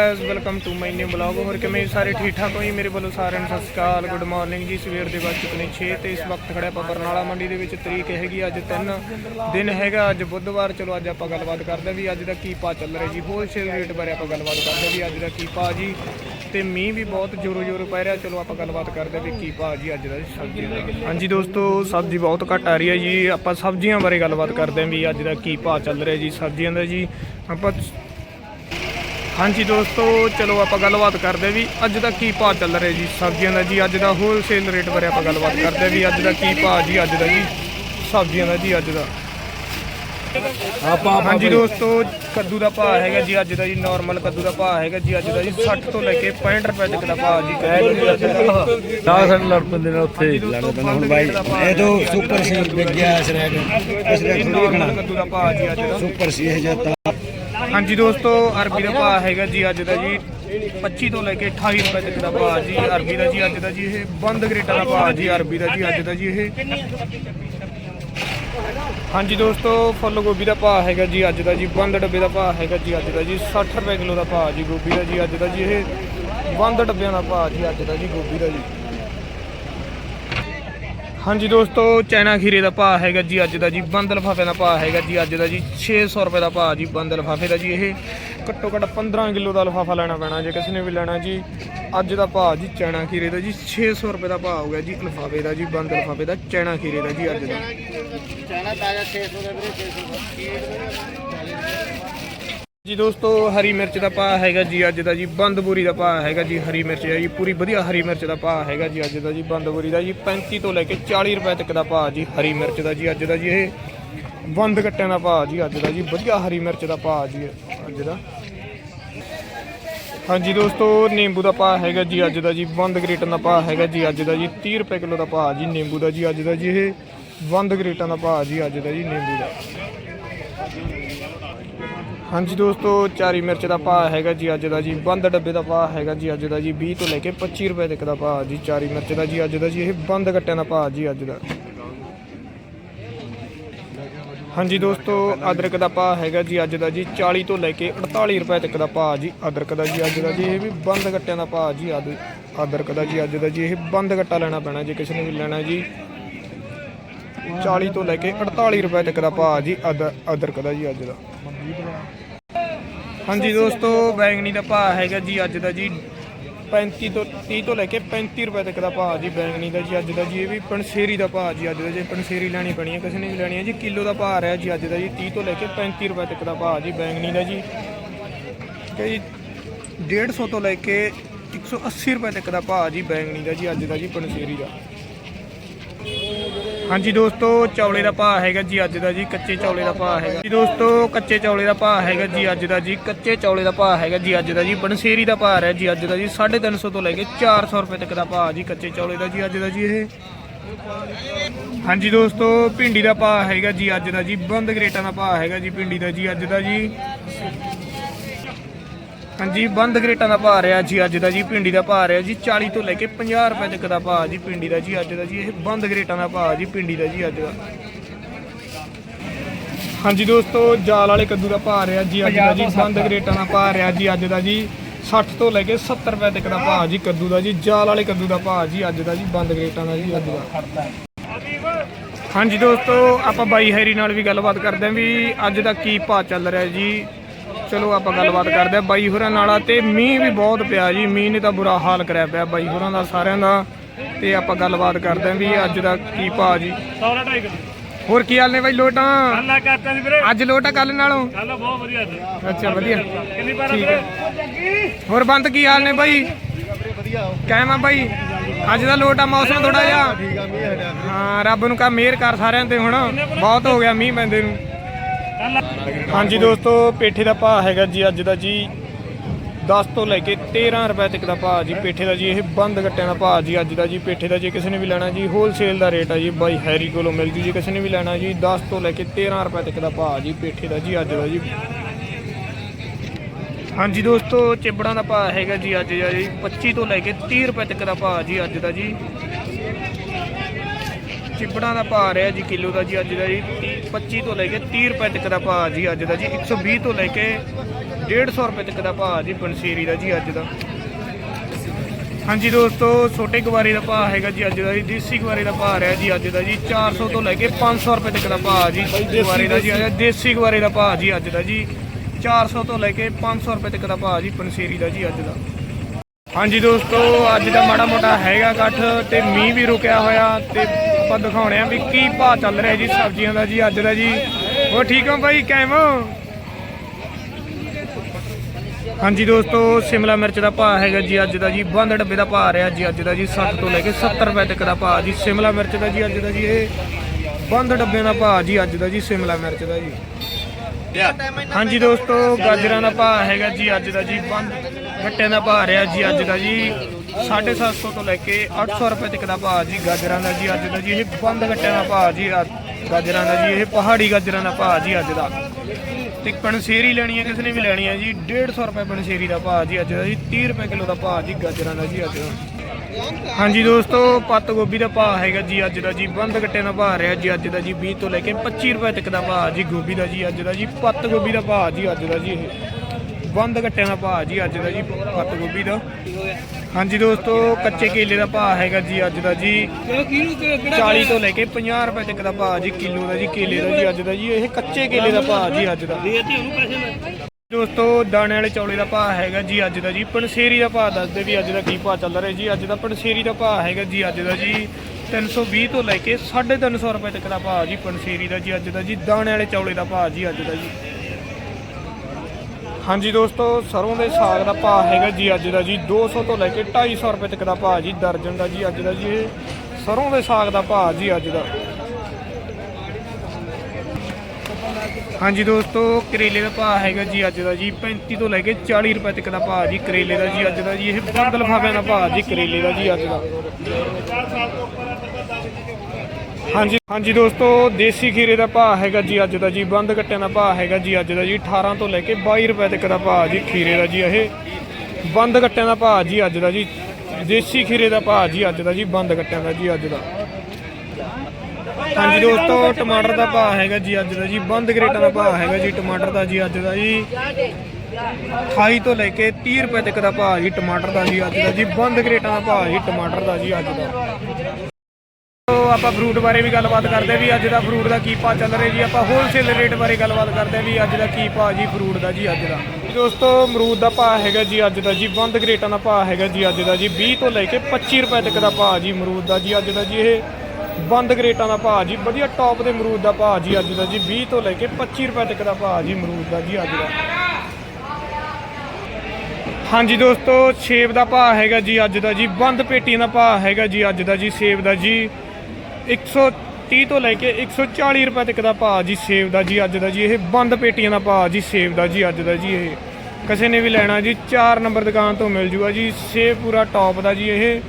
Guys welcome to my new blog ਹੋਰ ਕਿਵੇਂ ਸਾਰੇ? ਠੀਕ ਠਾਕ ਹੋ ਜੀ? ਮੇਰੇ ਵੱਲੋਂ ਸਾਰਿਆਂ ਨੂੰ ਸਤਿ ਸ਼੍ਰੀ ਅਕਾਲ। ਗੁੱਡ ਮਾਰਨਿੰਗ ਜੀ। ਸਵੇਰ ਦੇ ਵੱਜ ਚੁੱਕੇ ਨੇ 6 ਤੇ ਇਸ ਵਕਤ ਖੜਿਆ ਆਪਾਂ ਬਰਨਾਲਾ ਮੰਡੀ ਦੇ ਵਿੱਚ। ਤਰੀਕ ਹੈਗੀ ਅੱਜ 3 ਦਿਨ ਹੈਗਾ। ਅੱਜ ਬੁੱਧਵਾਰ। ਚਲੋ ਅੱਜ ਆਪਾਂ ਗੱਲਬਾਤ ਕਰਦੇ ਹਾਂ ਵੀ ਅੱਜ ਦਾ ਕੀ ਪਾ ਚੱਲ ਰਿਹਾ ਜੀ। ਹੋਲਸੇਲ ਰੇਟ ਬਾਰੇ ਆਪਾਂ ਗੱਲਬਾਤ ਕਰਦੇ ਹਾਂ ਵੀ ਅੱਜ ਦਾ ਕੀ ਪਾ ਜੀ। ਤੇ ਮੀਂਹ ਵੀ ਬਹੁਤ ਜ਼ੋਰੋ ਜ਼ੋਰ ਪੈ ਰਿਹਾ। ਚਲੋ ਆਪਾਂ ਗੱਲਬਾਤ ਕਰਦੇ ਹਾਂ ਵੀ ਕੀ ਪਾ ਜੀ ਅੱਜ ਦਾ ਸਬਜ਼ੀ ਦਾ। ਹਾਂਜੀ ਦੋਸਤੋ, ਸਬਜ਼ੀ ਬਹੁਤ ਘੱਟ ਆ ਰਹੀ ਹੈ ਜੀ। ਆਪਾਂ ਸਬਜ਼ੀਆਂ ਬਾਰੇ ਗੱਲਬਾਤ ਕਰਦੇ ਹਾਂ ਵੀ ਅੱਜ ਦਾ ਕੀ ਪਾ ਚੱਲ ਰਿਹਾ ਜੀ। ਸਬਜ਼ੀਆਂ ਦਾ ਜੀ। ਆਪਾਂ ਹਾਂਜੀ ਦੋਸਤੋ ਚਲੋ ਆਪਾਂ ਗੱਲਬਾਤ ਕਰਦੇ ਵੀ ਅੱਜ ਦਾ ਕੀ ਭਾਅ ਚੱਲ ਰਿਹਾ ਜੀ? ਸਬਜ਼ੀਆਂ ਦਾ ਜੀ ਅੱਜ ਦਾ ਹੋਲਸੇਲ ਰੇਟ ਬਾਰੇ ਆਪਾਂ ਗੱਲਬਾਤ ਕਰਦੇ ਵੀ ਅੱਜ ਦਾ ਕੀ ਭਾਅ ਜੀ ਅੱਜ ਦਾ ਜੀ? ਸਬਜ਼ੀਆਂ ਦਾ ਜੀ ਅੱਜ ਦਾ। ਆਪਾਂ ਹਾਂਜੀ ਦੋਸਤੋ ਕੱਦੂ ਦਾ ਭਾਅ ਹੈਗਾ ਜੀ ਅੱਜ ਦਾ ਜੀ ਨਾਰਮਲ ਕੱਦੂ ਦਾ ਭਾਅ ਹੈਗਾ ਜੀ ਅੱਜ ਦਾ ਜੀ 60 ਤੋਂ ਲੈ ਕੇ 65 ਰੁਪਏ ਤੱਕ ਦਾ ਭਾਅ ਜੀ ਕਹਿ ਲਓ ਜੀ ਦਾ ਸਾਡੇ ਲੜ ਪੈਂਦੇ ਨੇ ਉੱਥੇ ਹਾਂਜੀ ਦੋਸਤੋ ਹੁਣ ਬਾਈ ਇਹ ਤੋਂ ਸੁਪਰ ਸੀ ਵਿਕ ਗਿਆ ਇਸ ਰੈਕ ਇਸ ਰੈਕ ਵਿਕਣਾ ਕੱਦੂ ਦਾ ਭਾਅ ਜੀ ਅੱਜ ਦਾ। ਸੁਪਰ ਸੀ ਇਹ ਜੱਤਾ ਹਾਂਜੀ ਦੋਸਤੋ, ਅਰਬੀ ਦਾ ਭਾਅ ਹੈਗਾ ਜੀ ਅੱਜ ਦਾ ਜੀ। 25 ਤੋਂ ਲੈ ਕੇ 28 ਰੁਪਏ ਤੱਕ ਦਾ ਭਾਅ ਜੀ ਅਰਬੀ ਦਾ ਜੀ, ਅੱਜ ਦਾ ਜੀ ਇਹ ਬੰਦ ਗ੍ਰੇਟਾਂ ਦਾ ਭਾਅ ਜੀ, ਅਰਬੀ ਦਾ ਜੀ, ਅੱਜ ਦਾ ਜੀ ਇਹ। ਹਾਂਜੀ ਦੋਸਤੋ, ਫੁੱਲ ਗੋਭੀ ਦਾ ਭਾਅ ਹੈਗਾ ਜੀ, ਅੱਜ ਦਾ ਜੀ, ਬੰਦ ਡੱਬੇ ਦਾ ਭਾਅ ਹੈਗਾ ਜੀ, ਅੱਜ ਦਾ ਜੀ 60 ਰੁਪਏ ਕਿਲੋ ਦਾ ਭਾਅ ਜੀ ਗੋਭੀ ਦਾ ਜੀ, ਅੱਜ ਦਾ ਜੀ ਇਹ ਬੰਦ ਡੱਬਿਆਂ ਦਾ ਭਾਅ ਜੀ, ਅੱਜ ਦਾ ਜੀ ਗੋਭੀ ਦਾ ਜੀ। ਹਾਂਜੀ ਦੋਸਤੋ, ਚੈਨਾ ਖੀਰੇ ਦਾ ਭਾਅ ਹੈਗਾ ਜੀ ਅੱਜ ਦਾ ਜੀ, ਬੰਦ ਲਫਾਫੇ ਦਾ ਭਾਅ ਹੈਗਾ ਜੀ ਅੱਜ ਦਾ ਜੀ 600 ਰੁਪਏ ਦਾ ਭਾਅ ਜੀ ਬੰਦ ਲਫਾਫੇ ਦਾ ਜੀ ਇਹ। ਘੱਟੋ ਘੱਟ 15 ਕਿਲੋ ਦਾ ਲਫਾਫਾ ਲੈਣਾ ਪੈਣਾ, ਜੇ ਕਿਸੇ ਨੇ ਵੀ ਲੈਣਾ ਜੀ, ਅੱਜ ਦਾ ਭਾਅ ਜੀ ਚੈਨਾ ਖੀਰੇ ਦਾ ਜੀ 600 ਰੁਪਏ ਦਾ ਭਾਅ ਹੋ ਗਿਆ ਜੀ ਲਫਾਫੇ ਦਾ ਜੀ, ਬੰਦ ਲਫਾਫੇ ਦਾ ਚੈਨਾ ਖੀਰੇ ਦਾ ਜੀ ਅੱਜ ਦਾ। ਜੀ ਦੋਸਤੋ ਹਰੀ ਮਿਰਚ ਦਾ ਭਾਅ ਹੈਗਾ ਜੀ ਅੱਜ ਦਾ ਜੀ ਬੰਦ ਬੂਰੀ ਦਾ ਭਾਅ ਹੈਗਾ ਜੀ ਹਰੀ ਮਿਰਚ ਹੈ ਜੀ ਪੂਰੀ ਵਧੀਆ ਹਰੀ ਮਿਰਚ ਦਾ ਭਾਅ ਹੈਗਾ ਜੀ ਅੱਜ ਦਾ ਜੀ ਬੰਦ ਬੂਰੀ ਦਾ ਜੀ 35 ਤੋਂ ਲੈ ਕੇ 40 ਰੁਪਏ ਤੱਕ ਦਾ ਭਾਅ ਜੀ ਹਰੀ ਮਿਰਚ ਦਾ ਜੀ ਅੱਜ ਦਾ ਜੀ ਇਹ ਬੰਦ ਕੱਟਿਆਂ ਦਾ ਭਾਅ ਜੀ ਅੱਜ ਦਾ ਜੀ ਵਧੀਆ ਹਰੀ ਮਿਰਚ ਦਾ ਭਾਅ ਜੀ ਅੱਜ ਦਾ ਹਾਂਜੀ ਦੋਸਤੋ ਨਿੰਬੂ ਦਾ ਭਾਅ ਹੈਗਾ ਜੀ ਅੱਜ ਦਾ ਜੀ ਬੰਦ ਗ੍ਰੇਟਾਂ ਦਾ ਭਾਅ ਹੈਗਾ ਜੀ ਅੱਜ ਦਾ ਜੀ 30 ਰੁਪਏ ਕਿਲੋ ਦਾ ਭਾਅ ਜੀ ਨਿੰਬੂ ਦਾ ਜੀ ਅੱਜ ਦਾ ਜੀ ਇਹ ਬੰਦ ਗ੍ਰੇਟਾਂ ਦਾ ਭਾਅ ਜੀ ਅੱਜ ਦਾ ਜੀ ਨਿੰਬੂ ਦਾ ਹਾਂਜੀ ਦੋਸਤੋ, ਚਾਰੀ ਮਿਰਚ ਦਾ ਭਾਅ ਹੈਗਾ ਜੀ ਅੱਜ ਦਾ ਜੀ, ਬੰਦ ਡੱਬੇ ਦਾ ਭਾਅ ਹੈਗਾ ਜੀ ਅੱਜ ਦਾ ਜੀ 20 ਤੋਂ ਲੈ ਕੇ 25 ਰੁਪਏ ਤੱਕ ਦਾ ਭਾਅ ਜੀ, ਚਾਰੀ ਮਿਰਚ ਦਾ ਜੀ ਅੱਜ ਦਾ ਜੀ, ਇਹ ਬੰਦ ਕੱਟਿਆਂ ਦਾ ਭਾਅ ਜੀ ਅੱਜ ਦਾ। ਹਾਂਜੀ ਦੋਸਤੋ, ਅਦਰਕ ਦਾ ਭਾਅ ਹੈਗਾ ਜੀ ਅੱਜ ਦਾ ਜੀ 40 ਤੋਂ ਲੈ ਕੇ 48 ਰੁਪਏ ਤੱਕ ਦਾ ਭਾਅ ਜੀ, ਅਦਰਕ ਦਾ ਜੀ ਅੱਜ ਦਾ ਜੀ, ਇਹ ਵੀ ਬੰਦ ਗੱਟਿਆਂ ਦਾ ਭਾਅ ਜੀ ਅਦ- ਅਦਰਕ ਦਾ ਜੀ ਅੱਜ ਦਾ ਜੀ, ਇਹ ਬੰਦ ਗੱਟਾ ਲੈਣਾ ਪੈਣਾ ਜੇ, ਕਿਸੇ ਨੇ ਵੀ ਲੈਣਾ ਜੀ। 40 ਤੋਂ ਲੈ ਕੇ 48 ਰੁਪਏ ਤੱਕ ਦਾ ਭਾਅ ਜੀ, ਅਦ- ਅਦਰਕ ਦਾ ਜੀ ਅੱਜ ਦਾ। ਹਾਂਜੀ ਦੋਸਤੋ ਬੈਂਗਣੀ ਦਾ ਭਾਅ ਹੈਗਾ ਜੀ ਅੱਜ ਦਾ ਜੀ। 35 ਤੋਂ 30 ਤੋਂ ਲੈ ਕੇ 35 ਰੁਪਏ ਤੱਕ ਦਾ ਭਾਅ ਜੀ ਬੈਂਗਣੀ ਦਾ ਜੀ ਅੱਜ ਦਾ ਜੀ। ਇਹ ਵੀ ਪਣਸੇਰੀ ਦਾ ਭਾਅ ਜੀ ਅੱਜ ਦਾ ਜੀ। ਪਣਸੇਰੀ ਲੈਣੀ ਪੈਣੀ ਹੈ ਕਿਸੇ ਨੇ ਵੀ ਲੈਣੀ ਹੈ ਜੀ। ਕਿਲੋ ਦਾ ਭਾਅ ਰਿਹਾ ਜੀ ਅੱਜ ਦਾ ਜੀ। 30 ਤੋਂ ਲੈ ਕੇ 35 ਰੁਪਏ ਤੱਕ ਦਾ ਭਾਅ ਜੀ ਬੈਂਗਣੀ ਦਾ ਜੀ। ਠੀਕ ਹੈ ਜੀ 150 ਤੋਂ ਲੈ ਕੇ 180 ਰੁਪਏ ਤੱਕ ਦਾ ਭਾਅ ਜੀ ਬੈਂਗਣੀ ਦਾ ਜੀ ਅੱਜ ਦਾ ਜੀ ਪਣਸੇਰੀ ਦਾ। ਹਾਂਜੀ ਦੋਸਤੋ, ਚੌਲੇ ਦਾ ਭਾਅ ਹੈਗਾ ਜੀ ਅੱਜ ਦਾ ਜੀ, ਕੱਚੇ ਚੌਲੇ ਦਾ ਭਾਅ ਹੈਗਾ। ਜੀ ਦੋਸਤੋ, ਕੱਚੇ ਚੌਲੇ ਦਾ ਭਾਅ ਹੈਗਾ ਜੀ ਅੱਜ ਦਾ ਜੀ, ਕੱਚੇ ਚੌਲੇ ਦਾ ਭਾਅ ਹੈਗਾ ਜੀ ਅੱਜ ਦਾ ਜੀ, ਬਨਸੇਰੀ ਦਾ ਭਾਅ ਹੈ ਜੀ ਅੱਜ ਦਾ ਜੀ 350 ਤੋਂ ਲੈ ਕੇ 400 ਰੁਪਏ ਤੱਕ ਦਾ ਭਾਅ ਜੀ, ਕੱਚੇ ਚੌਲੇ ਦਾ ਜੀ ਅੱਜ ਦਾ ਜੀ ਇਹ। ਹਾਂਜੀ ਦੋਸਤੋ, ਭਿੰਡੀ ਦਾ ਭਾਅ ਹੈਗਾ ਜੀ ਅੱਜ ਦਾ ਜੀ, ਬੰਦ ਗਰੇਟਾਂ ਦਾ ਭਾਅ ਹੈਗਾ ਜੀ, ਭਿੰਡੀ ਦਾ ਜੀ ਅੱਜ ਦਾ ਜੀ। ਹਾਂਜੀ ਬੰਦ ਗਰੇਟਾਂ ਦਾ ਭਾਅ ਰਿਹਾ ਜੀ ਅੱਜ ਦਾ ਜੀ ਭਿੰਡੀ ਦਾ ਭਾਅ ਰਿਹਾ ਜੀ 40 ਤੋਂ ਲੈ ਕੇ 50 ਰੁਪਏ ਤੱਕ ਦਾ ਭਾਅ ਜੀ ਭਿੰਡੀ ਦਾ ਜੀ ਅੱਜ ਦਾ ਜੀ ਇਹ ਬੰਦ ਗਰੇਟਾਂ ਦਾ ਭਾਅ ਜੀ ਭਿੰਡੀ ਦਾ ਜੀ ਅੱਜ ਦਾ। ਹਾਂਜੀ ਦੋਸਤੋ ਜਾਲ ਵਾਲੇ ਕੱਦੂ ਦਾ ਭਾਅ ਰਿਹਾ ਜੀ ਅੱਜ ਦਾ ਜੀ ਬੰਦ ਗਰੇਟਾਂ ਦਾ ਭਾਅ ਰਿਹਾ ਜੀ ਅੱਜ ਦਾ ਜੀ 60 ਤੋਂ ਲੈ ਕੇ 70 ਰੁਪਏ ਤੱਕ ਦਾ ਭਾਅ ਜੀ ਕੱਦੂ ਦਾ ਜੀ ਜਾਲ ਵਾਲੇ ਕੱਦੂ ਦਾ ਭਾਅ ਜੀ ਅੱਜ ਦਾ ਜੀ ਬੰਦ ਗਰੇਟਾਂ ਦਾ ਜੀ ਅੱਜ ਦਾ। ਹਾਂਜੀ ਦੋਸਤੋ ਆਪਾਂ ਬਾਈ ਹੈਰੀ ਨਾਲ ਵੀ ਗੱਲਬਾਤ ਕਰਦੇ ਆਂ ਵੀ ਅੱਜ ਦਾ ਕੀ ਭਾਅ ਚੱਲ ਰਿਹਾ ਜੀ। ਚਲੋ ਆਪਾਂ ਗੱਲਬਾਤ ਕਰਦੇ ਆਂ ਬਾਈ ਹੋਰਾਂ ਨਾਲ ਤੇ ਮੀਂਹ ਵੀ ਬਹੁਤ ਪਿਆ ਜੀ। ਮੀਂਹ ਨੇ ਤਾਂ ਬੁਰਾ ਹਾਲ ਕਰਿਆ ਪਿਆ ਬਾਈ ਹੋਰਾਂ ਦਾ ਸਾਰਿਆਂ ਦਾ। ਤੇ ਆਪਾਂ ਗੱਲਬਾਤ ਕਰਦੇ ਆਂ ਵੀ ਅੱਜ ਦਾ ਕੀ ਭਾਅ ਜੀ। ਸੌਰਾ ਢਾਈ ਕਿਲੋ। ਹੋਰ ਕੀ ਹਾਲ ਨੇ ਬਾਈ ਲੋਟਾਂ? ਅੱਲਾ ਕਰਤਾ ਸੀ ਵੀਰੇ। ਅੱਜ ਲੋਟਾ ਕੱਲ ਨਾਲੋਂ? ਚੱਲ ਬਹੁਤ ਵਧੀਆ ਸੀ। ਅੱਛਾ ਵਧੀਆ। ਕਿੰਨੀ ਪਾਰਾ ਠੀਕ ਵੀਰੇ? ਹੈ। ਹੋਰ ਬੰਦ ਕੀ ਹਾਲ ਨੇ ਬਾਈ? ਕਾਇਮ ਆ ਬਾਈ? ਅੱਜ ਦਾ ਲੋਟ ਆ ਮੌਸਮ ਥੋੜਾ ਜਿਹਾ। ਹਾਂ ਰੱਬ ਨੂੰ ਕਾ ਮਿਹਰ ਕਰ ਸਾਰਿਆਂ ਤੇ ਹੁਣ। ਬਹੁਤ ਹੋ ਗਿਆ ਮੀਂਹ ਪੈਂਦੇ ਨੂੰ। ਹਾਂਜੀ ਦੋਸਤੋ, ਪੇਠੇ ਦਾ ਭਾਅ ਹੈਗਾ ਜੀ ਅੱਜ ਦਾ ਜੀ 10 ਤੋਂ ਲੈ ਕੇ 13 ਰੁਪਏ ਤੱਕ ਦਾ ਭਾਅ ਜੀ ਪੇਠੇ ਦਾ ਜੀ, ਇਹ ਬੰਦ ਗੱਟਿਆਂ ਦਾ ਭਾਅ ਜੀ ਅੱਜ ਦਾ ਜੀ ਪੇਠੇ ਦਾ, ਜੇ ਕਿਸੇ ਨੇ ਵੀ ਲੈਣਾ ਜੀ ਹੋਲਸੇਲ ਦਾ ਰੇਟ ਆ ਜੀ, ਬਾਈ ਹੈਰੀ ਕੋਲੋਂ ਮਿਲ ਜੂ, ਜੀ ਕਿਸੇ ਨੇ ਵੀ ਲੈਣਾ ਜੀ 10 ਤੋਂ ਲੈ ਕੇ 13 ਰੁਪਏ ਤੱਕ ਦਾ ਭਾਅ ਜੀ ਪੇਠੇ ਦਾ ਜੀ ਅੱਜ ਦਾ ਜੀ। ਹਾਂਜੀ ਦੋਸਤੋ, ਚਿਬੜਾਂ ਦਾ ਭਾਅ ਹੈਗਾ ਜੀ ਅੱਜ ਦਾ ਜੀ 25 ਤੋਂ ਲੈ ਕੇ 30 ਰੁਪਏ ਤੱਕ ਦਾ ਭਾਅ ਜੀ ਅੱਜ ਦਾ ਜੀ। ਚਿਬੜਾਂ ਦਾ ਭਾਅ ਰਿਹਾ ਜੀ ਕਿਲੋ ਦਾ ਜੀ ਅੱਜ ਦਾ ਜੀ 30 25 ਤੋਂ ਲੈ ਕੇ 30 ਰੁਪਏ ਤੱਕ ਦਾ ਭਾਅ ਜੀ ਅੱਜ ਦਾ ਜੀ 120 ਤੋਂ ਲੈ ਕੇ 150 ਰੁਪਏ ਤੱਕ ਦਾ ਭਾਅ ਜੀ ਪੰਸੇਰੀ ਦਾ ਜੀ ਅੱਜ ਦਾ। ਹਾਂਜੀ ਦੋਸਤੋ ਛੋਟੇ ਗਵਾਰੇ ਦਾ ਭਾਅ ਹੈਗਾ ਜੀ ਅੱਜ ਦਾ ਜੀ ਦੇਸੀ ਗਵਾਰੇ ਦਾ ਭਾਅ ਰਿਹਾ ਜੀ ਅੱਜ ਦਾ ਜੀ 400 ਤੋਂ ਲੈ ਕੇ 500 ਰੁਪਏ ਤੱਕ ਦਾ ਭਾਅ ਜੀ ਗਵਾਰੇ ਦਾ ਜੀ ਅੱਜ ਦੇਸੀ ਗਵਾਰੇ ਦਾ ਭਾਅ ਜੀ ਅੱਜ ਦਾ ਜੀ 400 ਤੋਂ ਲੈ ਕੇ 500 ਰੁਪਏ ਤੱਕ ਦਾ ਭਾਅ ਜੀ ਪੰਸੇਰੀ ਦਾ ਜੀ ਅੱਜ ਦਾ। ਹਾਂਜੀ ਦੋਸਤੋ ਅੱਜ ਦਾ ਮਾੜਾ ਮੋਟਾ ਹੈਗਾ ਇਕੱਠ ਤੇ ਮੀਂਹ ਵੀ ਰੁਕਿਆ ਹੋਇਆ ਤੇ ਆਪਾਂ ਦਿਖਾਉਣੇ ਆ ਵੀ ਕੀ ਭਾਅ ਚੱਲ ਰਿਹਾ ਜੀ, ਸਬਜ਼ੀਆਂ ਦਾ ਜੀ, ਅੱਜ ਦਾ ਜੀ। ਉਹ ਠੀਕ ਹੋ ਬਾਈ ਕਾਇਮ ਹਾਂਜੀ ਦੋਸਤੋ, ਸ਼ਿਮਲਾ ਮਿਰਚ ਦਾ ਭਾਅ ਹੈਗਾ ਜੀ, ਅੱਜ ਦਾ ਜੀ, ਬੰਦ ਡੱਬੇ ਦਾ ਭਾਅ ਰਿਹਾ ਜੀ, ਅੱਜ ਦਾ ਜੀ 60 ਤੋਂ ਲੈ ਕੇ 70 ਰੁਪਏ ਤੱਕ ਦਾ ਭਾਅ ਜੀ, ਸ਼ਿਮਲਾ ਮਿਰਚ ਦਾ ਜੀ, ਅੱਜ ਦਾ ਜੀ, ਇਹ ਬੰਦ ਡੱਬੇ ਦਾ ਭਾਅ ਜੀ, ਅੱਜ ਦਾ ਜੀ, ਸ਼ਿਮਲਾ ਮਿਰਚ ਦਾ ਜੀ। ਹਾਂਜੀ ਦੋਸਤੋ, ਗਾਜਰਾਂ ਦਾ ਭਾਅ ਹੈਗਾ ਜੀ, ਅੱਜ ਦਾ ਜੀ, ਬੰਦ ਗੱਟਿਆਂ ਦਾ ਭਾਅ ਰਿਹਾ ਜੀ, ਅੱਜ ਦਾ ਜੀ। 750 ਤੋਂ ਲੈ ਕੇ 800 ਰੁਪਏ ਤੱਕ ਦਾ ਭਾਅ ਜੀ ਗਾਜਰਾਂ ਦਾ ਜੀ ਅੱਜ ਦਾ ਜੀ, ਇਹ ਬੰਦ ਗੱਟਿਆਂ ਦਾ ਭਾਅ ਜੀ ਗਾਜਰਾਂ ਦਾ ਜੀ, ਇਹ ਪਹਾੜੀ ਗਾਜਰਾਂ ਦਾ ਭਾਅ ਜੀ ਅੱਜ ਦਾ। ਤੇ ਪਣਸੇਰੀ ਲੈਣੀ ਹੈ, ਕਿਸੇ ਨੇ ਵੀ ਲੈਣੀ ਹੈ ਜੀ 150 ਰੁਪਏ ਪਣਸੇਰੀ ਦਾ ਭਾਅ ਜੀ ਅੱਜ ਦਾ ਜੀ 30 ਰੁਪਏ ਕਿਲੋ ਦਾ ਭਾਅ ਜੀ ਗਾਜਰਾਂ ਦਾ ਜੀ ਅੱਜ ਦਾ। ਹਾਂਜੀ ਦੋਸਤੋ, ਪੱਤ ਗੋਭੀ ਦਾ ਭਾਅ ਹੈਗਾ ਜੀ ਅੱਜ ਦਾ ਜੀ, ਬੰਦ ਗੱਟੇ ਦਾ ਭਾਅ ਰਿਹਾ ਜੀ ਅੱਜ ਦਾ ਜੀ 20 ਤੋਂ ਲੈ ਕੇ 25 ਰੁਪਏ ਤੱਕ ਦਾ ਭਾਅ ਜੀ ਗੋਭੀ ਦਾ ਜੀ ਅੱਜ ਦਾ ਜੀ, ਪੱਤ ਗੋਭੀ ਦਾ ਭਾਅ ਜੀ ਅੱਜ ਦਾ ਜੀ ਇਹ। ਬੰਦ ਗੱਟਿਆਂ ਦਾ ਭਾਅ ਜੀ ਅੱਜ ਦਾ ਜੀ ਪੱਤ ਗੋਭੀ ਦਾ। ਹਾਂਜੀ ਦੋਸਤੋ ਕੱਚੇ ਕੇਲੇ ਦਾ ਭਾਅ ਹੈਗਾ ਜੀ ਅੱਜ ਦਾ ਜੀ। 40 ਤੋਂ ਲੈ ਕੇ 50 ਰੁਪਏ ਤੱਕ ਦਾ ਭਾਅ ਜੀ ਕਿਲੋ ਦਾ ਜੀ ਕੇਲੇ ਦਾ ਜੀ ਅੱਜ ਦਾ ਜੀ। ਇਹ ਕੱਚੇ ਕੇਲੇ ਦਾ ਭਾਅ ਜੀ ਅੱਜ ਦਾ। ਦੋਸਤੋ ਦਾਣੇ ਵਾਲੇ ਚੌਲੇ ਦਾ ਭਾਅ ਹੈਗਾ ਜੀ ਅੱਜ ਦਾ ਜੀ। ਪਣਸੇਰੀ ਦਾ ਭਾਅ ਦੱਸਦੇ ਵੀ ਅੱਜ ਦਾ ਕੀ ਭਾਅ ਚੱਲ ਰਿਹਾ ਜੀ। ਅੱਜ ਦਾ ਪਣਸੇਰੀ ਦਾ ਭਾਅ ਹੈਗਾ ਜੀ ਅੱਜ ਦਾ ਜੀ 320 ਤੋਂ ਲੈ ਕੇ 350 ਰੁਪਏ ਤੱਕ ਦਾ ਭਾਅ ਜੀ ਪਣਸੇਰੀ ਦਾ ਜੀ ਅੱਜ ਦਾ ਜੀ। ਦਾਣੇ ਵਾਲੇ ਚੌਲੇ ਦਾ ਭਾਅ ਜੀ ਅੱਜ ਦਾ ਜੀ। ਹਾਂਜੀ ਦੋਸਤੋ ਸਰੋਂ ਦੇ ਸਾਗ ਦਾ ਭਾਅ ਹੈਗਾ ਜੀ ਅੱਜ ਦਾ ਜੀ 200 ਤੋਂ ਲੈ ਕੇ 250 ਰੁਪਏ ਤੱਕ ਦਾ ਭਾਅ ਜੀ, ਦਰਜਨ ਦਾ ਜੀ ਅੱਜ ਦਾ ਜੀ, ਇਹ ਸਰੋਂ ਦੇ ਸਾਗ ਦਾ ਭਾਅ ਜੀ ਅੱਜ ਦਾ। ਹਾਂਜੀ ਦੋਸਤੋ, ਕਰੇਲੇ ਦਾ ਭਾਅ ਹੈਗਾ ਜੀ ਅੱਜ ਦਾ ਜੀ 35 ਤੋਂ ਲੈ ਕੇ 40 ਰੁਪਏ ਤੱਕ ਦਾ ਭਾਅ ਜੀ, ਕਰੇਲੇ ਦਾ ਜੀ ਅੱਜ ਦਾ ਜੀ, ਇਹ ਬੰਦ ਲਫਾਫਿਆਂ ਦਾ ਭਾਅ ਜੀ, ਕਰੇਲੇ ਦਾ ਜੀ ਅੱਜ ਦਾ। ਹਾਂਜੀ ਹਾਂਜੀ ਦੋਸਤੋ, ਦੇਸੀ ਖੀਰੇ ਦਾ ਭਾਅ ਹੈਗਾ ਜੀ ਅੱਜ ਦਾ ਜੀ, ਬੰਦ ਕੱਟਿਆਂ ਦਾ ਭਾਅ ਹੈਗਾ ਜੀ ਅੱਜ ਦਾ ਜੀ 18 ਤੋਂ ਲੈ ਕੇ 22 ਰੁਪਏ ਤੱਕ ਦਾ ਭਾਅ ਜੀ ਖੀਰੇ ਦਾ ਜੀ ਇਹ। ਬੰਦ ਕੱਟਿਆਂ ਦਾ ਭਾਅ ਜੀ ਅੱਜ ਦਾ ਜੀ, ਦੇਸੀ ਖੀਰੇ ਦਾ ਭਾਅ ਜੀ ਅੱਜ ਦਾ ਜੀ, ਬੰਦ ਕੱਟਿਆਂ ਦਾ ਜੀ ਅੱਜ ਦਾ। ਹਾਂਜੀ ਦੋਸਤੋ, ਟਮਾਟਰ ਦਾ ਭਾਅ ਹੈਗਾ ਜੀ ਅੱਜ ਦਾ ਜੀ, ਬੰਦ ਗਰੇਟਾਂ ਦਾ ਭਾਅ ਹੈਗਾ ਜੀ, ਟਮਾਟਰ ਦਾ ਜੀ ਅੱਜ ਦਾ ਜੀ। 28 ਤੋਂ ਲੈ ਕੇ 30 ਰੁਪਏ ਤੱਕ ਦਾ ਭਾਅ ਜੀ, ਟਮਾਟਰ ਦਾ ਜੀ ਅੱਜ ਦਾ ਜੀ, ਬੰਦ ਗਰੇਟਾਂ ਦਾ ਭਾਅ ਜੀ, ਟਮਾਟਰ ਦਾ ਜੀ ਅੱਜ ਦਾ। ਤੋ ਆਪਾਂ ਫਰੂਟ ਬਾਰੇ ਵੀ ਗੱਲਬਾਤ ਕਰਦੇ ਹਾਂ ਵੀ ਅੱਜ ਦਾ ਫਰੂਟ ਦਾ ਕੀ ਭਾਅ ਚੱਲ ਰਿਹਾ ਜੀ, ਆਪਾਂ ਹੋਲਸੇਲ ਰੇਟ ਬਾਰੇ ਗੱਲਬਾਤ ਕਰਦੇ ਹਾਂ ਵੀ ਅੱਜ ਦਾ ਕੀ ਭਾਅ ਜੀ ਫਰੂਟ ਦਾ ਜੀ, ਅੱਜ ਦਾ। ਦੋਸਤੋ, ਅਮਰੂਦ ਦਾ ਭਾਅ ਹੈਗਾ ਜੀ ਅੱਜ ਦਾ ਜੀ, ਬੰਦ ਗਰੇਟਾਂ ਦਾ ਭਾਅ ਹੈਗਾ ਜੀ ਅੱਜ ਦਾ ਜੀ 20 ਤੋਂ ਲੈ ਕੇ 25 ਰੁਪਏ ਤੱਕ ਦਾ ਭਾਅ ਜੀ ਅਮਰੂਦ ਦਾ ਜੀ ਅੱਜ ਦਾ ਜੀ, ਇਹ ਬੰਦ ਗਰੇਟਾਂ ਦਾ ਭਾਅ ਜੀ, ਵਧੀਆ ਟੌਪ ਦੇ ਅਮਰੂਦ ਦਾ ਭਾਅ ਜੀ ਅੱਜ ਦਾ ਜੀ 20 ਤੋਂ ਲੈ ਕੇ 25 ਰੁਪਏ ਤੱਕ ਦਾ ਭਾਅ ਜੀ ਅਮਰੂਦ ਦਾ ਜੀ ਅੱਜ ਦਾ। ਹਾਂਜੀ ਦੋਸਤੋ, ਸੇਬ ਦਾ ਭਾਅ ਹੈਗਾ ਜੀ ਅੱਜ ਦਾ ਜੀ, ਬੰਦ ਪੇਟੀਆਂ ਦਾ ਭਾਅ ਹੈਗਾ ਜੀ ਅੱਜ ਦਾ ਜੀ, ਸੇਬ ਦਾ ਜੀ। 130 ਤੋਂ ਲੈ ਕੇ 140 ਰੁਪਏ ਤੱਕ ਦਾ ਭਾਅ ਜੀ ਸੇਬ ਦਾ ਜੀ ਅੱਜ ਦਾ ਜੀ, ਇਹ ਬੰਦ ਪੇਟੀਆਂ ਦਾ ਭਾਅ ਜੀ ਸੇਬ ਦਾ ਜੀ ਅੱਜ ਦਾ ਜੀ ਇਹ। ਕਿਸੇ ਨੇ ਵੀ ਲੈਣਾ ਜੀ 4 ਨੰਬਰ ਦੁਕਾਨ ਤੋਂ ਮਿਲ ਜੂਗਾ ਜੀ, ਸੇਬ ਪੂਰਾ ਟੌਪ ਦਾ ਜੀ ਇਹ।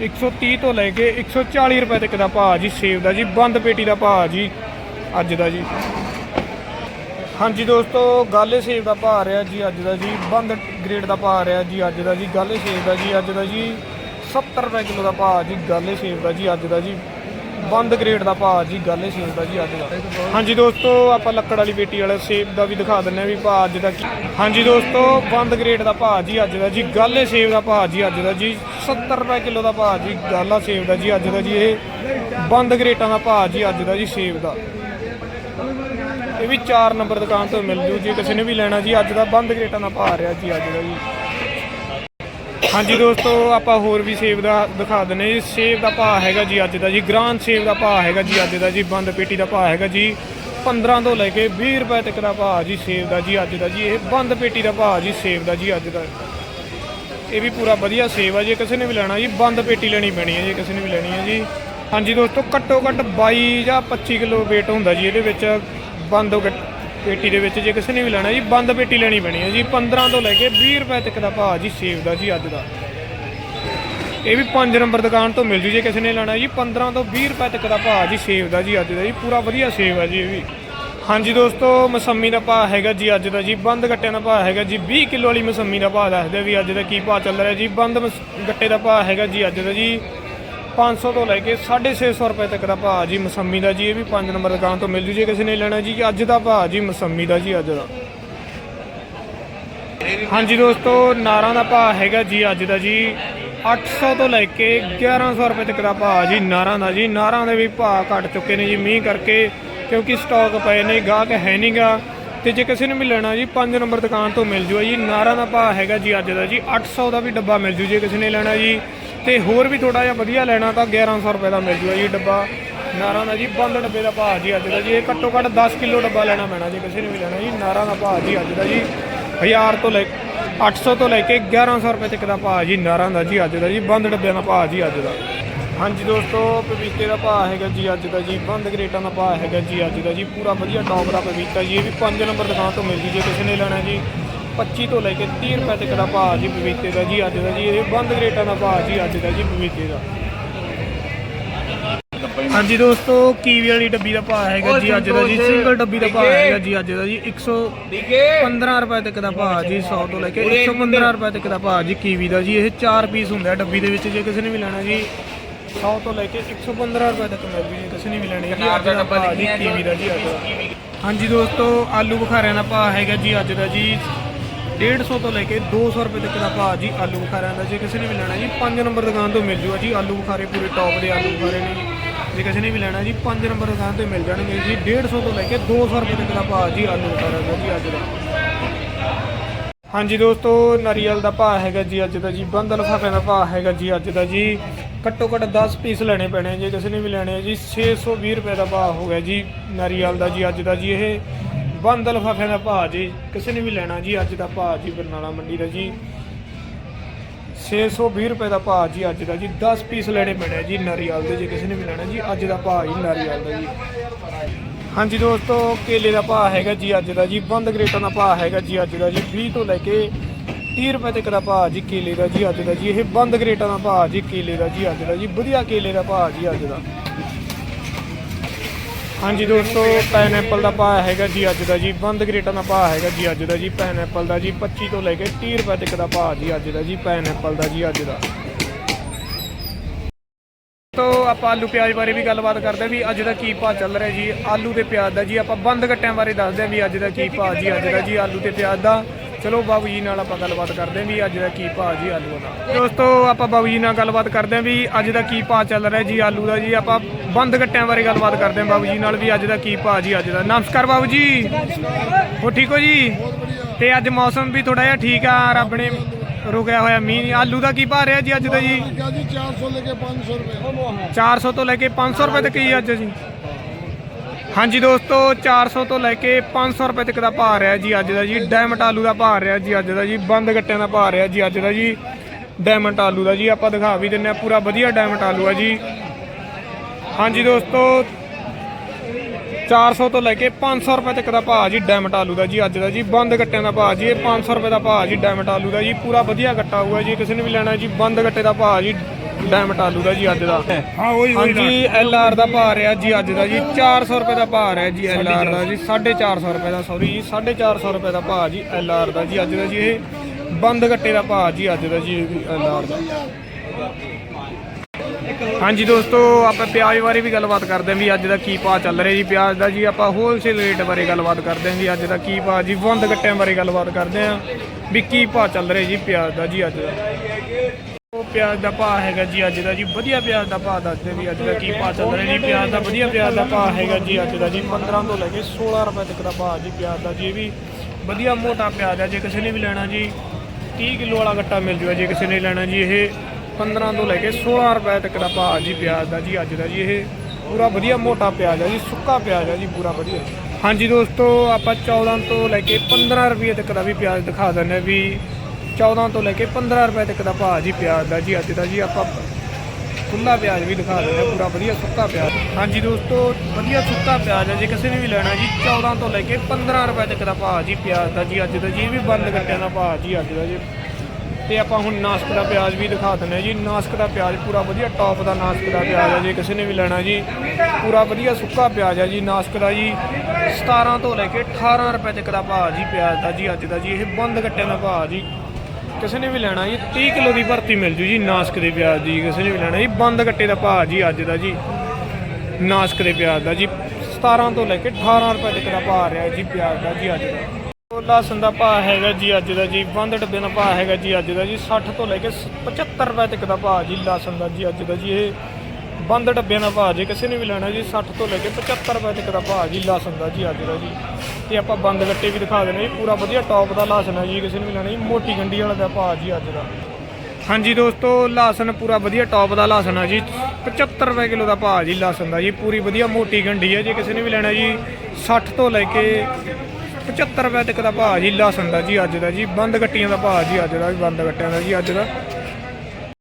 130 ਤੋਂ ਲੈ ਕੇ 140 ਰੁਪਏ ਤੱਕ ਦਾ ਭਾਅ ਜੀ ਸੇਬ ਦਾ ਜੀ, ਬੰਦ ਪੇਟੀ ਦਾ ਭਾਅ ਜੀ ਅੱਜ ਦਾ ਜੀ। ਹਾਂਜੀ ਦੋਸਤੋ, ਗਾਲੇ ਸੇਬ ਦਾ ਭਾਅ ਰਿਹਾ ਜੀ ਅੱਜ ਦਾ ਜੀ, ਬੰਦ ਗ੍ਰੇਡ ਦਾ ਭਾਅ ਰਿਹਾ ਜੀ ਅੱਜ ਦਾ ਜੀ, ਗਾਲੇ ਸੇਬ ਦਾ ਜੀ ਅੱਜ ਦਾ ਜੀ 70 ਰੁਪਏ ਕਿਲੋ ਦਾ ਭਾਅ ਜੀ, ਗਾਲੇ ਸੇਬ ਦਾ ਜੀ ਅੱਜ ਦਾ ਜੀ। ਬੰਦ ਗ੍ਰੇਡ ਦਾ ਭਾਅ ਜੀ, ਗਾਲੇ ਸੇਬ ਦਾ ਜੀ ਅੱਜ ਦਾ। ਹਾਂਜੀ ਦੋਸਤੋ, ਆਪਾਂ ਲੱਕੜ ਵਾਲੀ ਪੇਟੀ ਵਾਲੇ ਸੇਬ ਦਾ ਵੀ ਦਿਖਾ ਦਿੰਨੇ ਆ ਵੀ ਭਾਅ ਅੱਜ ਦਾ ਕੀ ਹਾਂਜੀ ਦੋਸਤੋ, ਬੰਦ ਗ੍ਰੇਡ ਦਾ ਭਾਅ ਜੀ ਅੱਜ ਦਾ ਜੀ, ਗਾਲੇ ਸੇਬ ਦਾ ਭਾਅ ਜੀ ਅੱਜ ਦਾ ਜੀ 70 ਰੁਪਏ ਕਿਲੋ ਦਾ ਭਾਅ ਜੀ, ਗਾਲਾ ਸੇਬ ਦਾ ਜੀ ਅੱਜ ਦਾ ਜੀ, ਇਹ ਬੰਦ ਗ੍ਰੇਟਾਂ ਦਾ ਭਾਅ ਜੀ ਅੱਜ ਦਾ ਜੀ ਸੇਬ ਦਾ। ਇਹ ਵੀ 4 ਨੰਬਰ ਦੁਕਾਨ ਤੋਂ ਮਿਲ ਜੂ, ਜੇ ਕਿਸੇ ਨੇ ਵੀ ਲੈਣਾ ਜੀ, ਅੱਜ ਦਾ ਬੰਦ ਗ੍ਰੇਟਾਂ ਦਾ ਭਾਅ ਰਿਹਾ ਜੀ ਅੱਜ ਦਾ ਜੀ। ਹਾਂਜੀ ਦੋਸਤੋ, ਆਪਾਂ ਹੋਰ ਵੀ ਸੇਬ ਦਾ ਦਿਖਾ ਦਿੰਨੇ ਜੀ। ਸੇਬ ਦਾ ਭਾਅ ਹੈਗਾ ਜੀ ਅੱਜ ਦਾ ਜੀ। ਗ੍ਰਾਂਡ ਸੇਬ ਦਾ ਭਾਅ ਹੈਗਾ ਜੀ ਅੱਜ ਦਾ ਜੀ। ਬੰਦ ਪੇਟੀ ਦਾ ਭਾਅ ਹੈਗਾ ਜੀ। 15 ਤੋਂ ਲੈ ਕੇ 20 ਰੁਪਏ ਤੱਕ ਦਾ ਭਾਅ ਜੀ ਸੇਬ ਦਾ ਜੀ ਅੱਜ ਦਾ ਜੀ। ਇਹ ਬੰਦ ਪੇਟੀ ਦਾ ਭਾਅ ਜੀ ਸੇਬ ਦਾ ਜੀ ਅੱਜ ਦਾ। ਇਹ ਵੀ ਪੂਰਾ ਵਧੀਆ ਸੇਬ ਆ ਜੀ। ਕਿਸੇ ਨੇ ਵੀ ਲੈਣਾ ਜੀ। ਬੰਦ ਪੇਟੀ ਲੈਣੀ ਪੈਣੀ ਹੈ ਜੀ। ਕਿਸੇ ਨੇ ਵੀ ਲੈਣੀ ਹੈ ਜੀ। ਹਾਂਜੀ ਦੋਸਤੋ, ਘੱਟੋ ਘੱਟ 22 ਜਾਂ 25 ਕਿਲੋ weight ਹੁੰਦਾ ਜੀ ਇਹਦੇ ਵਿੱਚ। ਬੰਦ ਗੱਟ- ਪੇਟੀ ਦੇ ਵਿੱਚ ਜੇ ਕਿਸੇ ਨੇ ਵੀ ਲੈਣਾ ਜੀ, ਬੰਦ ਪੇਟੀ ਲੈਣੀ ਪੈਣੀ ਹੈ ਜੀ 15 ਤੋਂ ਲੈ ਕੇ 20 ਰੁਪਏ ਤੱਕ ਦਾ ਭਾਅ ਜੀ ਸੇਬ ਦਾ ਜੀ ਅੱਜ ਦਾ। ਇਹ ਵੀ 5 ਨੰਬਰ ਦੁਕਾਨ ਤੋਂ ਮਿਲ ਜੂ ਜੇ ਕਿਸੇ ਨੇ ਲੈਣਾ ਜੀ 15 ਤੋਂ 20 ਰੁਪਏ ਤੱਕ ਦਾ ਭਾਅ ਜੀ ਸੇਬ ਦਾ ਜੀ ਅੱਜ ਦਾ ਜੀ, ਪੂਰਾ ਵਧੀਆ ਸੇਬ ਹੈ ਜੀ ਇਹ ਵੀ। ਹਾਂਜੀ ਦੋਸਤੋ, ਮਸੰਮੀ ਦਾ ਭਾਅ ਹੈਗਾ ਜੀ ਅੱਜ ਦਾ ਜੀ, ਬੰਦ ਗੱਟਿਆਂ ਦਾ ਭਾਅ ਹੈਗਾ ਜੀ 20 ਕਿਲੋ ਵਾਲੀ ਮਸੰਮੀ ਦਾ ਭਾਅ ਦੱਸਦੇ ਵੀ ਅੱਜ ਦਾ ਕੀ ਭਾਅ ਚੱਲ ਰਿਹਾ ਜੀ, ਬੰਦ ਮਸ- ਗੱਟੇ ਦਾ ਭਾਅ ਹੈਗਾ ਜੀ ਅੱਜ ਦਾ ਜੀ 500 ਤੋਂ ਲੈ ਕੇ 650 ਰੁਪਏ ਤੱਕ ਦਾ ਭਾਅ ਜੀ ਮਸੰਮੀ ਦਾ ਜੀ, ਇਹ ਵੀ 5 ਨੰਬਰ ਦੁਕਾਨ ਤੋਂ ਮਿਲ ਜੂ। ਜੇ ਕਿਸੇ ਨੇ ਲੈਣਾ ਜੀ, ਅੱਜ ਦਾ ਭਾਅ ਜੀ ਮਸੰਮੀ ਦਾ ਜੀ, ਅੱਜ ਦਾ। ਹਾਂਜੀ ਦੋਸਤੋ, ਨਾਰਾਂ ਦਾ ਭਾਅ ਹੈਗਾ ਜੀ, ਅੱਜ ਦਾ ਜੀ 800 ਤੋਂ ਲੈ ਕੇ 1100 ਰੁਪਏ ਤੱਕ ਦਾ ਭਾਅ ਜੀ, ਨਾਰਾਂ ਦਾ ਜੀ। ਨਾਰਾਂ ਦੇ ਵੀ ਭਾਅ ਘਟ ਚੁੱਕੇ ਨੇ ਜੀ, ਮੀਂਹ ਕਰਕੇ, ਕਿਉਂਕਿ ਸਟਾਕ ਪਏ ਨੇ, ਗਾਹਕ ਹੈ ਨਹੀਂਗਾ ਤੇ ਜੇ ਕਿਸੇ ਨੂੰ ਵੀ ਲੈਣਾ ਜੀ 5 ਨੰਬਰ ਦੁਕਾਨ ਤੋਂ ਮਿਲ ਜੂਗਾ ਜੀ। ਨਾਰਾਂ ਦਾ ਭਾਅ ਹੈਗਾ ਜੀ, ਅੱਜ ਦਾ ਜੀ 800 ਦਾ ਵੀ ਡੱਬਾ ਮਿਲ ਜੂ, ਜੇ ਕਿਸੇ ਨੇ ਲੈਣਾ ਜੀ। ਤੇ ਹੋਰ ਵੀ ਥੋੜਾ ਜਿਹਾ ਵਧੀਆ ਲੈਣਾ ਤਾਂ 1100 ਰੁਪਏ ਦਾ ਮਿਲ ਜੂਗਾ ਜੀ ਡੱਬਾ। ਨਾਰਾਂ ਦਾ ਜੀ ਬੰਦ ਡੱਬੇ ਦਾ ਭਾਅ ਜੀ ਅੱਜ ਦਾ ਜੀ। ਇਹ ਘੱਟੋ ਘੱਟ 10 ਕਿਲੋ ਡੱਬਾ ਲੈਣਾ ਪੈਣਾ ਜੀ, ਕਿਸੇ ਨੇ ਵੀ ਲੈਣਾ ਜੀ। ਨਾਰਾਂ ਦਾ ਭਾਅ ਜੀ ਅੱਜ ਦਾ ਜੀ 1000 ਤੋਂ ਲੈ 800 ਤੋਂ ਲੈ ਕੇ 1100 ਰੁਪਏ ਤੱਕ ਦਾ ਭਾਅ ਜੀ ਨਾਰਾਂ ਦਾ ਜੀ ਅੱਜ ਦਾ ਜੀ, ਬੰਦ ਡੱਬਿਆਂ ਦਾ ਭਾਅ ਜੀ ਅੱਜ ਦਾ। ਹਾਂਜੀ ਦੋਸਤੋ, ਪਪੀਤੇ ਦਾ ਭਾਅ ਹੈਗਾ ਜੀ ਅੱਜ ਦਾ ਜੀ, ਬੰਦ ਗ੍ਰੇਟਾਂ ਦਾ ਭਾਅ ਹੈਗਾ ਜੀ ਅੱਜ ਦਾ ਜੀ। ਪੂਰਾ ਵਧੀਆ ਟੌਪ ਦਾ ਪਪੀਤਾ ਜੀ, ਇਹ ਵੀ 5 ਨੰਬਰ ਦੁਕਾਨ ਤੋਂ ਮਿਲ ਜੀ ਜੇ ਕਿਸੇ ਨੇ ਲੈਣਾ ਜੀ। 25 ਤੋਂ ਲੈ ਕੇ 30 ਰੁਪਏ ਤੱਕ ਦਾ ਭਾਅ ਜੀ ਪਪੀਤੇ ਦਾ ਜੀ ਅੱਜ ਦਾ ਜੀ ਇਹ ਬੰਦ ਗਰੇਟਾਂ ਦਾ ਭਾਅ ਜੀ ਅੱਜ ਦਾ ਜੀ ਪਪੀਤੇ ਦਾ। ਹਾਂਜੀ ਦੋਸਤੋ ਕੀਵੀ ਵਾਲੀ ਡੱਬੀ ਦਾ ਭਾਅ ਹੈਗਾ ਜੀ ਅੱਜ ਦਾ ਜੀ ਸਿੰਗਲ ਡੱਬੀ ਦਾ ਭਾਅ ਹੈਗਾ ਜੀ ਅੱਜ ਦਾ ਜੀ 115 ਰੁਪਏ ਤੱਕ ਦਾ ਭਾਅ ਜੀ 100 ਤੋਂ ਲੈ ਕੇ 115 ਰੁਪਏ ਤੱਕ ਦਾ ਭਾਅ ਜੀ ਕੀਵੀ ਦਾ ਜੀ ਇਹ 4 ਪੀਸ ਹੁੰਦਾ ਡੱਬੀ ਦੇ ਵਿੱਚ ਜੇ ਕਿਸੇ ਨੇ ਵੀ ਲੈਣਾ ਜੀ 100 ਤੋਂ ਲੈ ਕੇ 115 ਰੁਪਏ ਤੱਕ ਮਿਲ ਜੂ ਕਿਸੇ ਨੇ ਵੀ ਲੈਣੀ ਹੈ ਅੱਜ ਦਾ ਭਾਅ ਜੀ ਕੀਵੀ ਦਾ ਜੀ ਅੱਜ ਦਾ। ਹਾਂਜੀ ਦੋਸਤੋ ਆਲੂ ਬੁਖਾਰਿਆਂ ਦਾ ਭਾਅ ਹੈਗਾ ਜੀ ਅੱਜ ਦਾ ਜੀ 150 ਤੋਂ ਲੈ ਕੇ 200 ਰੁਪਏ ਤੱਕ ਦਾ ਭਾਅ ਜੀ ਆਲੂ ਬੁਖਾਰਿਆਂ ਦਾ। ਜੇ ਕਿਸੇ ਨੇ ਵੀ ਲੈਣਾ ਜੀ 5 ਨੰਬਰ ਦੁਕਾਨ ਤੋਂ ਮਿਲ ਜੂਗਾ ਜੀ। ਆਲੂ ਬੁਖਾਰੇ ਪੂਰੇ ਟੌਪ ਦੇ ਆਲੂ ਬੁਖਾਰੇ ਨੇ। ਜੀ ਜੇ ਕਿਸੇ ਨੇ ਵੀ ਲੈਣਾ ਜੀ 5 ਨੰਬਰ ਦੁਕਾਨ ਤੇ ਮਿਲ ਜਾਣਗੇ ਜੀ। 150 ਤੋਂ ਲੈ ਕੇ 200 ਰੁਪਏ ਤੱਕ ਦਾ ਭਾਅ ਜੀ ਆਲੂ ਬੁਖਾਰਿਆਂ ਦਾ ਜੀ ਅੱਜ ਦਾ। ਹਾਂਜੀ ਦੋਸਤੋ, ਨਾਰੀਅਲ ਦਾ ਭਾਅ ਹੈਗਾ ਜੀ ਅੱਜ ਦਾ ਜੀ। ਬੰਦ ਲਫਾਫਿਆਂ ਦਾ ਭਾਅ ਹੈਗਾ ਜੀ ਅੱਜ ਦਾ ਜੀ। ਘੱਟੋ ਘੱਟ 10 ਪੀਸ ਲੈਣੇ ਪੈਣੇ ਜੇ ਕਿਸੇ ਨੇ ਵੀ ਲੈਣੇ ਆ ਜੀ 620 ਰੁਪਏ ਦਾ ਭਾਅ ਹੋ ਗਿਆ ਜੀ ਨਾਰੀਅਲ ਦਾ ਜੀ ਅੱਜ ਦਾ ਜੀ। ਇਹ ਬੰਦ ਲਫਾਫਿਆਂ ਦਾ ਭਾਅ ਜੀ, ਕਿਸੇ ਨੇ ਵੀ ਲੈਣਾ ਜੀ, ਅੱਜ ਦਾ ਭਾਅ ਜੀ ਬਰਨਾਲਾ ਮੰਡੀ ਦਾ ਜੀ। 620 ਰੁਪਏ ਦਾ ਭਾਅ ਜੀ ਅੱਜ ਦਾ ਜੀ 10 ਪੀਸ ਲੈਣੇ ਪੈਣੇ ਜੀ, ਨਾਰੀਅਲ ਦੇ, ਜੇ ਕਿਸੇ ਨੇ ਵੀ ਲੈਣਾ ਜੀ, ਅੱਜ ਦਾ ਭਾਅ ਜੀ, ਨਾਰੀਅਲ ਦਾ ਜੀ। ਹਾਂਜੀ ਦੋਸਤੋ, ਕੇਲੇ ਦਾ ਭਾਅ ਹੈਗਾ ਜੀ ਅੱਜ ਦਾ ਜੀ, ਬੰਦ ਗਰੇਟਾਂ ਦਾ ਭਾਅ ਹੈਗਾ ਜੀ ਅੱਜ ਦਾ ਜੀ 20 ਤੋਂ ਲੈ ਕੇ 30 ਰੁਪਏ ਤੱਕ ਦਾ ਭਾਅ ਜੀ ਕੇਲੇ ਦਾ ਜੀ ਅੱਜ ਦਾ ਜੀ, ਇਹ ਬੰਦ ਗਰੇਟਾਂ ਦਾ ਭਾਅ ਜੀ, ਕੇਲੇ ਦਾ ਜੀ ਅੱਜ ਦਾ ਜੀ, ਵਧੀਆ ਕੇਲੇ ਦਾ ਭਾਅ ਜੀ ਅੱਜ ਦਾ। ਹਾਂਜੀ ਦੋਸਤੋ ਪਾਈਨਐਪਲ ਦਾ ਭਾਅ ਹੈਗਾ ਜੀ ਅੱਜ ਦਾ ਜੀ, ਬੰਦ ਗਰੇਟਾਂ ਦਾ ਭਾਅ ਹੈਗਾ ਜੀ ਅੱਜ ਦਾ ਜੀ ਪਾਈਨਐਪਲ ਦਾ ਜੀ 25 ਤੋਂ ਲੈ ਕੇ 30 ਰੁਪਏ ਤੱਕ ਦਾ ਭਾਅ ਜੀ ਅੱਜ ਦਾ ਜੀ ਪਾਈਨਐਪਲ ਦਾ ਜੀ ਅੱਜ ਦਾ। ਤੋ ਆਪਾਂ ਆਲੂ ਪਿਆਜ਼ ਬਾਰੇ ਵੀ ਗੱਲਬਾਤ ਕਰਦੇ ਹਾਂ ਵੀ ਅੱਜ ਦਾ ਕੀ ਭਾਅ ਚੱਲ ਰਿਹਾ ਜੀ, ਆਲੂ ਤੇ ਪਿਆਜ਼ ਦਾ ਜੀ, ਆਪਾਂ ਬੰਦ ਗੱਟਿਆਂ ਬਾਰੇ ਦੱਸਦੇ ਹਾਂ ਵੀ ਅੱਜ ਦਾ ਕੀ ਭਾਅ ਜੀ, ਅੱਜ ਦਾ ਜੀ, ਆਲੂ ਤੇ ਪਿਆਜ਼ ਦਾ। ਚਲੋ ਬਾਬੂ ਜੀ ਨਾਲ ਆਪਾਂ ਗੱਲਬਾਤ ਕਰਦੇ ਹਾਂ ਵੀ ਅੱਜ ਦਾ ਕੀ ਭਾਅ ਜੀ ਆਲੂ ਦਾ। ਦੋਸਤੋ, ਆਪਾਂ ਬਾਬੂ ਜੀ ਨਾਲ ਗੱਲਬਾਤ ਕਰਦੇ ਹਾਂ ਵੀ ਅੱਜ ਦਾ ਕੀ ਭਾਅ ਚੱਲ ਰਿਹਾ ਜੀ, ਆਲੂ ਦਾ ਜੀ, ਆਪਾਂ ਬੰਦ ਗੱਟਿਆਂ ਬਾਰੇ ਗੱਲਬਾਤ ਕਰਦੇ ਹਾਂ ਬਾਬੂ ਜੀ ਨਾਲ ਵੀ ਅੱਜ ਦਾ ਕੀ ਭਾਅ ਜੀ, ਅੱਜ ਦਾ। ਨਮਸਕਾਰ ਬਾਬੂ ਜੀ। ਹੋ ਠੀਕ ਹੋ ਜੀ? ਤੇ ਅੱਜ ਮੌਸਮ ਵੀ ਥੋੜਾ ਜਿਹਾ ਠੀਕ ਆ, ਰੱਬ ਨੇ ਰੁਕਿਆ ਹੋਇਆ ਮੀਂਹ। ਆਲੂ ਦਾ ਕੀ ਭਾਅ ਰਿਹਾ ਜੀ ਅੱਜ ਦਾ ਜੀ? ਜੀ 400 400 ਤੋਂ ਲੈ ਕੇ 500 ਰੁਪਏ ਤੱਕ ਹੀ ਅੱਜ ਜੀ। ਹਾਂਜੀ ਦੋਸਤੋ 400 ਤੋਂ ਲੈ ਕੇ 500 ਰੁਪਏ ਤੱਕ ਦਾ ਭਾਅ ਰਿਹਾ ਜੀ ਅੱਜ ਦਾ ਜੀ। ਡਾਇਮੰਡ ਆਲੂ ਦਾ ਭਾਅ ਰਿਹਾ ਜੀ ਅੱਜ ਦਾ ਜੀ। ਬੰਦ ਗੱਟਿਆਂ ਦਾ ਭਾਅ ਰਿਹਾ ਜੀ ਅੱਜ ਦਾ ਜੀ। ਡਾਇਮੰਡ ਆਲੂ ਦਾ ਜੀ ਆਪਾਂ ਦਿਖਾ ਵੀ ਦਿੰਨੇ ਆ ਪੂਰਾ ਵਧੀਆ ਡਾਇਮੰਡ ਆਲੂ ਆ ਜੀ। ਹਾਂਜੀ ਦੋਸਤੋ 400 ਤੋਂ ਲੈ ਕੇ 500 ਰੁਪਏ ਤੱਕ ਦਾ ਭਾਅ ਜੀ ਡਾਇਮੰਡ ਆਲੂ ਦਾ ਜੀ ਅੱਜ ਦਾ ਜੀ ਬੰਦ ਗੱਟਿਆਂ ਦਾ ਭਾਅ ਜੀ ਇਹ 500 ਰੁਪਏ ਦਾ ਭਾਅ ਜੀ ਡਾਇਮੰਡ ਆਲੂ ਦਾ ਜੀ ਪੂਰਾ ਵਧੀਆ ਗੱਟਾ ਹੋਊਗਾ ਜੀ ਕਿਸੇ ਨੇ ਵੀ ਲੈਣਾ ਜੀ ਬੰਦ ਗੱਟੇ ਦਾ ਭਾਅ ਜੀ ਡਾਇਮੰਡ ਆਲੂ ਦਾ ਜੀ ਅੱਜ ਦਾ। ਹਾਂ ਉਹੀ ਹਾਂਜੀ ਐਲ ਆਰ ਦਾ ਭਾਅ ਰਿਹਾ ਜੀ ਅੱਜ ਦਾ ਜੀ 400 ਰੁਪਏ ਦਾ ਭਾਅ ਰਿਹਾ ਜੀ ਐਲ ਆਰ ਦਾ ਜੀ 450 ਰੁਪਏ ਦਾ ਸੌਰੀ ਜੀ 450 ਰੁਪਏ ਦਾ ਭਾਅ ਜੀ ਐਲ ਆਰ ਦਾ ਜੀ ਅੱਜ ਦਾ ਜੀ ਇਹ ਬੰਦ ਗੱਟੇ ਦਾ ਭਾਅ ਜੀ ਅੱਜ ਦਾ ਜੀ ਐਲ ਆਰ ਦਾ। ਹਾਂਜੀ ਦੋਸਤੋ, ਆਪਾਂ ਪਿਆਜ਼ ਬਾਰੇ ਵੀ ਗੱਲਬਾਤ ਕਰਦੇ ਹਾਂ ਵੀ ਅੱਜ ਦਾ ਕੀ ਭਾਅ ਚੱਲ ਰਿਹਾ ਜੀ। ਪਿਆਜ਼ ਦਾ ਜੀ ਆਪਾਂ ਹੋਲਸੇਲ ਰੇਟ ਬਾਰੇ ਗੱਲਬਾਤ ਕਰਦੇ ਹਾਂ ਵੀ ਅੱਜ ਦਾ ਕੀ ਭਾਅ ਜੀ ਬੰਦ ਗੱਟਿਆਂ ਬਾਰੇ ਗੱਲਬਾਤ ਕਰਦੇ ਹਾਂ ਵੀ ਕੀ ਭਾਅ ਚੱਲ ਰਿਹਾ ਜੀ ਪਿਆਜ਼ ਦਾ ਜੀ ਅੱਜ ਦਾ। ਉਹ ਪਿਆਜ਼ ਦਾ ਭਾਅ ਹੈਗਾ ਜੀ ਅੱਜ ਦਾ ਜੀ, ਵਧੀਆ ਪਿਆਜ਼ ਦਾ ਭਾਅ ਦੱਸਦੇ ਵੀ ਅੱਜ ਦਾ ਕੀ ਭਾਅ ਚੱਲ ਰਿਹਾ ਜੀ। ਪਿਆਜ਼ ਦਾ ਵਧੀਆ ਪਿਆਜ਼ ਦਾ ਭਾਅ ਹੈਗਾ ਜੀ ਅੱਜ ਦਾ ਜੀ 15 ਤੋਂ ਲੈ ਕੇ 16 ਰੁਪਏ ਤੱਕ ਦਾ ਭਾਅ ਜੀ ਪਿਆਜ਼ ਦਾ ਜੀ। ਇਹ ਵੀ ਵਧੀਆ ਮੋਟਾ ਪਿਆਜ਼ ਹੈ ਜੇ ਕਿਸੇ ਨੇ ਵੀ ਲੈਣਾ ਜੀ 30 ਕਿਲੋ ਵਾਲਾ ਗੱਟਾ ਮਿਲ ਜੂਗਾ, ਜੇ ਕਿਸੇ ਨੇ ਲੈਣਾ ਜੀ ਇਹ 15 ਤੋਂ ਲੈ ਕੇ 16 ਰੁਪਏ ਤੱਕ ਦਾ ਭਾਅ ਜੀ ਪਿਆਜ਼ ਦਾ ਜੀ, ਅੱਜ ਦਾ ਜੀ ਇਹ ਪੂਰਾ ਵਧੀਆ ਮੋਟਾ ਪਿਆਜ਼ ਆ ਜੀ, ਸੁੱਕਾ ਪਿਆਜ਼ ਆ ਜੀ, ਪੂਰਾ ਵਧੀਆ। ਹਾਂਜੀ ਦੋਸਤੋ, ਆਪਾਂ 14 ਤੋਂ ਲੈ ਕੇ 15 ਰੁਪਏ ਤੱਕ ਦਾ ਵੀ ਪਿਆਜ਼ ਦਿਖਾ ਦਿੰਦੇ ਹਾਂ ਵੀ 14 ਤੋਂ ਲੈ ਕੇ 15 ਰੁਪਏ ਤੱਕ ਦਾ ਭਾਅ ਜੀ ਪਿਆਜ਼ ਦਾ ਜੀ, ਅੱਜ ਦਾ ਜੀ ਆਪਾਂ ਖੁੱਲਾ ਪਿਆਜ਼ ਵੀ ਦਿਖਾ ਦਿੰਦੇ ਹਾਂ, ਪੂਰਾ ਵਧੀਆ ਸੁੱਕਾ ਪਿਆਜ਼। ਹਾਂਜੀ ਦੋਸਤੋ, ਵਧੀਆ ਸੁੱਕਾ ਪਿਆਜ਼ ਹੈ ਜੇ, ਕਿਸੇ ਨੇ ਵੀ ਲੈਣਾ ਜੀ 14 ਤੋਂ ਲੈ ਕੇ 15 ਰੁਪਏ ਤੱਕ ਦਾ ਭਾਅ ਜੀ ਪਿਆਜ਼ ਦਾ ਜੀ, ਅੱਜ ਦਾ ਜੀ, ਇਹ ਵੀ ਬੰਦ ਗੱਟਿਆਂ ਦਾ ਭਾਅ ਜੀ, ਅੱਜ ਦਾ ਜੀ। ਤੇ ਆਪਾਂ ਹੁਣ ਨਾਸਕ ਦਾ ਪਿਆਜ਼ ਵੀ ਦਿਖਾ ਦਿੰਦੇ ਹਾਂ ਜੀ। ਨਾਸਕ ਦਾ ਪਿਆਜ਼ ਪੂਰਾ ਵਧੀਆ ਟੌਪ ਦਾ ਨਾਸਕ ਦਾ ਪਿਆਜ਼ ਹੈ ਜੇ। ਕਿਸੇ ਨੇ ਵੀ ਲੈਣਾ ਜੀ, ਪੂਰਾ ਵਧੀਆ ਸੁੱਕਾ ਪਿਆਜ਼ ਹੈ ਜੀ। ਨਾਸਕ ਦਾ ਜੀ 17 ਤੋਂ ਲੈ ਕੇ 18 ਰੁਪਏ ਤੱਕ ਦਾ ਭਾਅ ਜੀ ਪਿਆਜ਼ ਦਾ ਜੀ, ਅੱਜ ਦਾ ਜੀ। ਇਹ ਬੰਦ ਗੱਟਿਆਂ ਦਾ ਭਾਅ ਜੀ। ਕਿਸੇ ਨੇ ਵੀ ਲੈਣਾ ਜੀ 30 ਕਿਲੋ ਦੀ ਭਰਤੀ ਮਿਲ ਜੂ ਜੀ ਨਾਸਕ ਦੇ ਪਿਆਜ਼ ਦੀ। ਕਿਸੇ ਨੇ ਵੀ ਲੈਣਾ ਜੀ, ਬੰਦ ਗੱਟੇ ਦਾ ਭਾਅ ਜੀ ਅੱਜ ਦਾ ਜੀ। ਨਾਸਕ ਦੇ ਪਿਆਜ਼ ਦਾ ਜੀ 17 ਤੋਂ ਲੈ ਕੇ 18 ਰੁਪਏ ਤੱਕ ਦਾ ਭਾਅ ਰਿਹਾ ਜੀ ਪਿਆਜ਼ ਦਾ ਜੀ ਅੱਜ ਦਾ। ਲਸਣ ਦਾ ਭਾਅ ਹੈਗਾ ਜੀ ਅੱਜ ਦਾ ਜੀ, ਬੰਦ ਡੱਬੇ ਦਾ ਭਾਅ ਹੈਗਾ ਜੀ ਅੱਜ ਦਾ ਜੀ 60 ਤੋਂ ਲੈ ਕੇ 75 ਰੁਪਏ ਤੱਕ ਦਾ ਭਾਅ ਜੀ ਲਾਸਨ ਦਾ ਜੀ ਅੱਜ ਦਾ ਜੀ ਇਹ। ਬੰਦ ਡੱਬਿਆਂ ਦਾ ਭਾਅ ਜੇ ਕਿਸੇ ਨੇ ਵੀ ਲੈਣਾ ਜੀ 60 ਤੋਂ ਲੈ ਕੇ 75 ਰੁਪਏ ਤੱਕ ਦਾ ਭਾਅ ਜੀ ਲਾਸਨ ਦਾ ਜੀ ਅੱਜ ਦਾ ਜੀ। ਤੇ ਆਪਾਂ ਬੰਦ ਗੱਟੇ ਵੀ ਦਿਖਾ ਦੇਣੇ ਜੀ, ਪੂਰਾ ਵਧੀਆ ਟੌਪ ਦਾ ਲਾਸਨ ਹੈ ਜੀ, ਕਿਸੇ ਨੇ ਵੀ ਲੈਣਾ ਜੀ, ਮੋਟੀ ਗੰਢੀ ਵਾਲਾ ਦਾ ਭਾਅ ਜੀ ਅੱਜ ਦਾ। ਹਾਂਜੀ ਦੋਸਤੋ ਲਾਸਨ ਪੂਰਾ ਵਧੀਆ ਟੌਪ ਦਾ ਲਾਸਨ ਹੈ ਜੀ 75 ਰੁਪਏ ਕਿਲੋ ਦਾ ਭਾਅ ਜੀ ਲਾਸਨ ਦਾ ਜੀ, ਪੂਰੀ ਵਧੀਆ ਮੋਟੀ ਗੰਢੀ ਹੈ, ਜੇ ਕਿਸੇ ਨੇ ਵੀ ਲੈਣਾ ਜੀ 60 ਤੋਂ ਲੈ ਕੇ 75 ਰੁਪਏ ਤੱਕ ਦਾ ਭਾਅ ਜੀ, ਲਸਣ ਦਾ ਜੀ ਅੱਜ ਦਾ ਜੀ, ਬੰਦ ਗੱਟੀਆਂ ਦਾ ਭਾਅ ਜੀ ਅੱਜ ਦਾ, ਵੀ ਬੰਦ ਗੱਟਿਆਂ ਦਾ ਜੀ ਅੱਜ ਦਾ।